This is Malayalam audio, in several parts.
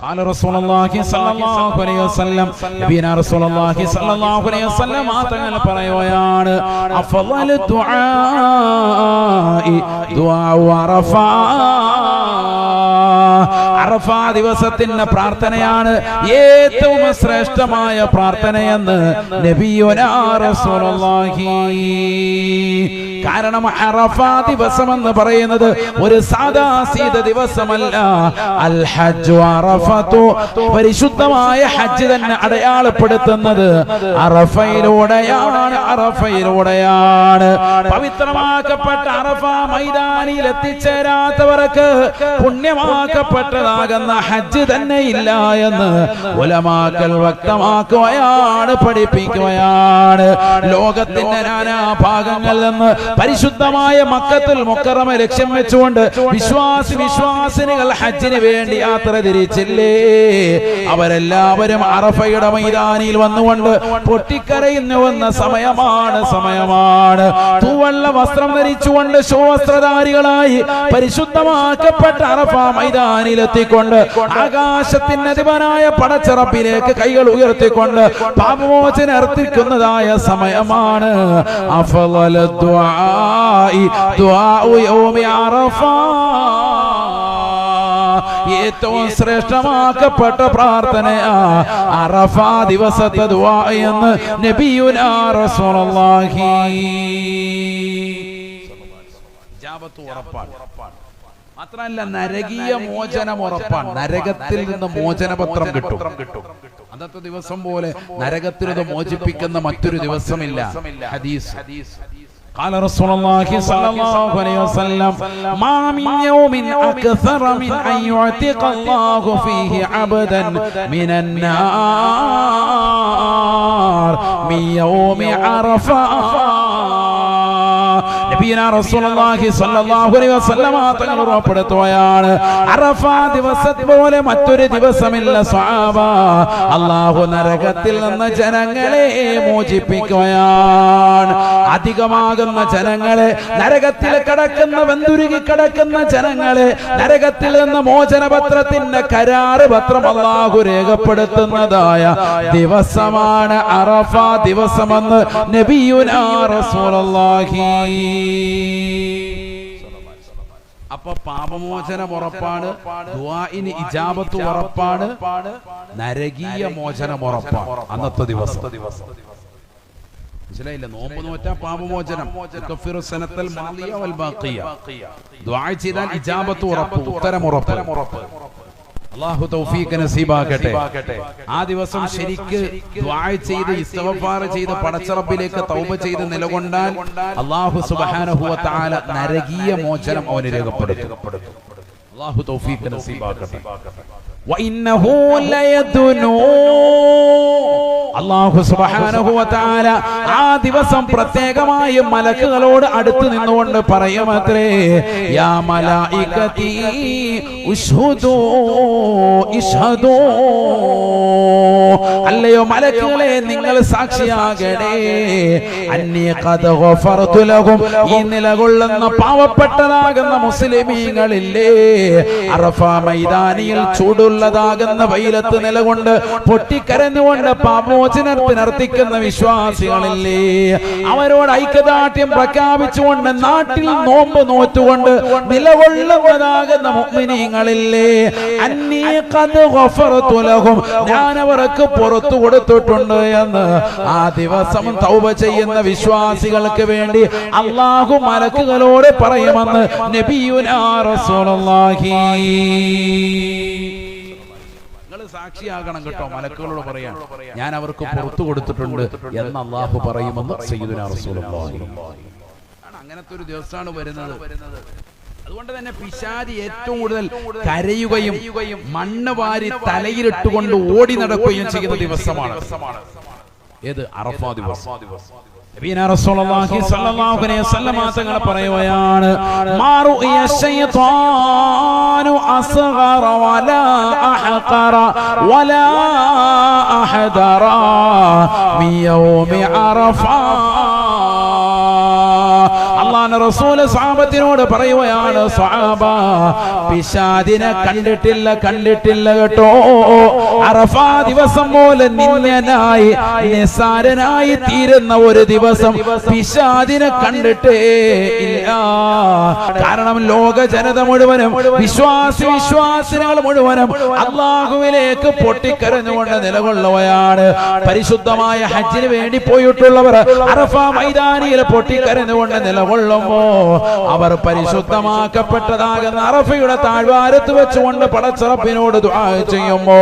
قال رسول الله صلى الله عليه وسلم നബീന റസൂലുള്ളാഹി സ്വല്ലല്ലാഹു അലൈഹി വസല്ലം ആ തങ്ങൾ പറയുകയാണ് അഫളൽ ദുആഇ ദുആഉ അറഫാ അറഫ ദിവസത്തിന്റെ പ്രാർത്ഥനയാണ് ഏറ്റവും ശ്രേഷ്ഠമായ പ്രാർത്ഥനയെന്ന് കാരണം അറഫ ദിവസം എന്ന് പറയുന്നത് ഒരു സാദാ സീത ദിവസമല്ല. അൽ ഹജ്ജു അറഫത്തു പരിശുദ്ധമായ ഹജ്ജ് തന്നെ അടയാളപ്പെടുത്തുന്നത് അറഫയിലൂടെയാണ് അറഫയിലൂടെയാണ്. പവിത്രമാക്കപ്പെട്ട അറഫ മൈതാനിയിൽ എത്തിച്ചേരാത്തവർക്ക് പുണ്യമാക്കപ്പെട്ടതാകുന്ന ഹജ്ജ് തന്നെ ഇല്ല എന്ന് ഉലമാക്കൽ വ്യക്തമാക്കുകയാണ് പഠിപ്പിക്കുകയാണ്. ലോകത്തിന്റെ നാനാ ഭാഗങ്ങളിൽ നിന്ന് പരിശുദ്ധമായ മക്കത്തുൽ മുക്കറമ ലക്ഷ്യം വെച്ചുകൊണ്ട് വിശ്വാസി വിശ്വാസിനികൾ ഹജ്ജിന് വേണ്ടി യാത്ര തിരിച്ചില്ലേ? അവരെല്ലാവരും അറഫയുടെ മൈതാനിയിൽ വന്നുകൊണ്ട് പൊട്ടിക്കരയുന്നു വന്ന സമയമാണ് സമയമാണ്. തൂവള്ള വസ്ത്രം ധരിച്ചുകൊണ്ട് ശോവസ്ത്രധാരികളായി പരിശുദ്ധമാക്കപ്പെട്ട അറഫ മൈതാനിയിലെത്തിക്കൊണ്ട് ആകാശത്തിന് അധിപനായ പടച്ചിറപ്പിലേക്ക് കൈകൾ ഉയർത്തിക്കൊണ്ട് പാപമോചനം അർത്ഥിക്കുന്നതായ സമയമാണ്. യൗമി അറഫ. ഏറ്റവും ശ്രേഷ്ഠമാക്കപ്പെട്ട പ്രാർത്ഥനയാ അറഫ ദിവസത്തെ ദുആ എന്ന് നബിയുനാ റസൂലുള്ളാഹി. ഇജാബത്ത് ഉറപ്പാണ്. മാത്രമല്ല നരകീയ മോചനം ഉറപ്പാണ് നരകത്തിൽ നിന്ന് മോചനപത്രം കിട്ടും അന്നത്തെ ദിവസം പോലെ നരകത്തിൽ നിന്ന് മോചിപ്പിക്കുന്ന മറ്റൊരു ദിവസമില്ല ഹദീസ് قال رسول الله صلى الله عليه وسلم ما من يوم أكثر من أن يعتق الله فيه عبدا من النار من يوم عرفة നബീന റസൂലുള്ളാഹി സ്വല്ലല്ലാഹു അലൈഹി വസല്ലമ തങ്ങൾ ഉറപ്പെടുത്തുകയാണ്. അറഫ ദിവസത്തെ പോലെ മറ്റൊരു ദിവസമില്ല സ്വഹാബ. അല്ലാഹു നരകത്തിൽ നിന്ന് ജനങ്ങളെ മോചിപ്പിക്കുകയാണ്. അധികമാകുന്ന ജനങ്ങളെ നരകത്തിൽ കടക്കുന്ന വെന്തുരുകി കടക്കുന്ന ജനങ്ങളെ നരകത്തിൽ നിന്ന് മോചനപത്രത്തിന്റെ കരാറ് പത്രം അല്ലാഹു രേഖപ്പെടുത്തുന്നതായ ദിവസമാണ് അറഫ ദിവസമെന്ന് നബിയുനാ റസൂലുള്ളാഹി. അപ്പൊ പാപമോചന ഉറപ്പാണ്. ദുആഇന് ഇജാബത്ത് ഉറപ്പാണ്. നരകീയ മോചനം ഉറപ്പാണ്. അന്നത്തെ ദിവസം. മനസ്സിലായില്ല? നോമ്പ് നോറ്റാ പാപമോചനം. ചെയ്താൽ ഇജാബത്ത് ഉറപ്പ്. ഉത്തരം ഉറപ്പ്. അള്ളാഹു തൗഫീഖ് നസീബാക്കട്ടെ. ആ ദിവസം ശരിക്ക് ചെയ്ത് ഇസ്തവഫാർ ചെയ്ത് പടച്ചറപ്പിലേക്ക് തൗബ ചെയ്ത് നിലകൊണ്ടാൽ അള്ളാഹു സുബഹാനഹുവ താല നരകീയ മോചനം അവന് രേഖപ്പെടുത്തും. അള്ളാഹു തൗഫീഖ് നസീബാക്കട്ടെ. വഇന്നഹു ലയദുനൂ അള്ളാഹു സുബാനുഭവത്താല ആ ദിവസം പ്രത്യേകമായി മലക്കുകളോട് അടുത്ത് നിന്നുകൊണ്ട് പറയുമത്രേ യാ മലായികതി അല്ലയോ മലക്കുകളെ നിങ്ങൾ സാക്ഷിയാകണേ. ലഹും ഈ നിലകൊള്ളുന്ന പാവപ്പെട്ടതാകുന്ന മുസ്ലിമീങ്ങളില്ലേ. അറഫ മൈതാനിയിൽ ചൂടുള്ളതാകുന്ന വെയിലത്ത് നിലകൊണ്ട് പൊട്ടിക്കരഞ്ഞുകൊണ്ട് പാപമോചനത്തിനർത്തിക്കുന്ന വിശ്വാസികളില്ലേ? അവരോട് ഐക്യദാർഢ്യം പ്രഖ്യാപിച്ചുകൊണ്ട് നാട്ടിൽ നോമ്പ് നോറ്റുകൊണ്ട് നിലകൊള്ളുന്നതാകുന്ന മുഗ്മിനീങ്ങളില്ലേ ലഹും ഞാൻ അവർക്ക് പുറത്തു കൊടുത്തിട്ടുണ്ട് എന്ന് ആ ദിവസം തൗബ ചെയ്യുന്ന വിശ്വാസികൾക്ക് വേണ്ടി അള്ളാഹു മലക്കുകളോട് പറയുമെന്ന് നബിയുനാ റസൂലുള്ളാഹി. സാക്ഷിയാകണം കേട്ടോ മലക്കുകളോട് പറയാൻ. ഞാൻ അവർക്ക് പുറത്തു കൊടുത്തിട്ടുണ്ട് എന്ന് അള്ളാഹു പറയുമെന്ന് സയ്യിദുനാ റസൂലുള്ളാഹി. അങ്ങനത്തെ ഒരു ദിവസമാണ് വരുന്നത്. അതുകൊണ്ട് തന്നെ പിശാരി ഏറ്റവും കൂടുതൽ കരയുകയും മണ്ണ് വാരി തലയിലിട്ടുകൊണ്ട് ഓടി നടക്കുകയും ചെയ്യുന്ന ദിവസമാണ്. ഏത്? അറഫാ ദിവസം. നബീന റസൂലുള്ളാഹി സ്വല്ലല്ലാഹു അലൈഹി വസല്ലം തങ്ങൾ പറയുകയാണ് മാറു യശൈത്വാനു അസ്ഗറ വലാ അഹഖറ വലാ അഹദറ മിൻ യൗമി അറഫ അള്ളാഹ് റസൂൽ സാപത്തിനോട് പറയുകയാണ് സ്വഹാബ പിശാദിനെ കണ്ടിട്ടില്ല കണ്ടിട്ടില്ല കേട്ടോ. അറഫാ ദിവസം പോലെ നിന്നനായി നിസാരനായി തീരുന്ന ഒരു ദിവസം പിശാദിനെ കണ്ടിട്ടേ ഇല്ല. കാരണം ലോക ജനത മുഴുവനും വിശ്വാസി വിശ്വാസികൾ മുഴുവനും അള്ളാഹുവിലേക്ക് പൊട്ടിക്കരഞ്ഞുകൊണ്ട് നിലകൊള്ളുകയാണ്. പരിശുദ്ധമായ ഹജ്ജിന് വേണ്ടി പോയിട്ടുള്ളവർ അറഫ മൈതാനിയിൽ പൊട്ടിക്കരഞ്ഞുകൊണ്ട് നിലകൊള്ളുമ്പോ അവർ പരിശുദ്ധമാക്കപ്പെട്ടതാകുന്ന അറഫയുടെ താഴ്വാരത്ത് വെച്ചുകൊണ്ട് പടച്ചറപ്പിനോട് ചെയ്യുമ്പോ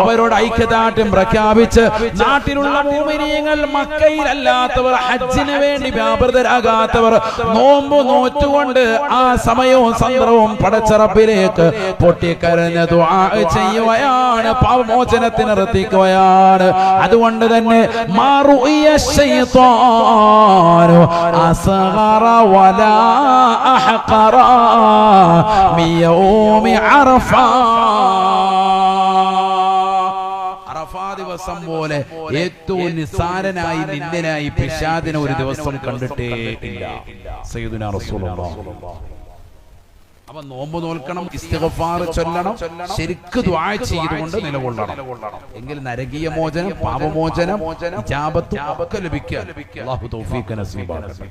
അവരോട് ഐക്യദാർഢ്യം പ്രഖ്യാപിച്ച് നാട്ടിലുള്ള മൂമിനീയങ്ങൾ മക്കയിലല്ലാത്തവർ ഹജ്ജിന് വേണ്ടി വ്യാപൃതരാകാത്തവർ നോമ്പു നോറ്റുകൊണ്ട് ആ സമയവും സന്ദർഭവും പടച്ചറപ്പിലേക്ക് പൊട്ടിക്കരഞ്ഞ ചെയ്യുകയാണ് പാവമോചനത്തിന് നിർത്തിക്കുകയാണ്. അതുകൊണ്ട് തന്നെ മാറുയ ശൈത്വാനു അസ്ഗറ أحقر من يوم عرفة. ദിവസം പോലെ ഏറ്റവും നിസാരനായി നിന്ദനായി പിശാദിനെ ഒരു ദിവസം കണ്ടിട്ടേ ഇല്ല. സയ്യിദുനാ റസൂലുള്ളാഹി അവൻ നോമ്പ് നോൽക്കണം ഇസ്തിഗ്ഫാർ ചൊല്ലണം ശരിക്ക് ദുആ ചെയ്തുകൊണ്ട് നിലകൊള്ളണം. എങ്കിൽ നരകീയ മോചനം പാപമോചനം ഇജാബത്ത് ഒക്കെ ലഭിക്കുക. അല്ലാഹു തൗഫീഖ് നസീബാക്കട്ടെ.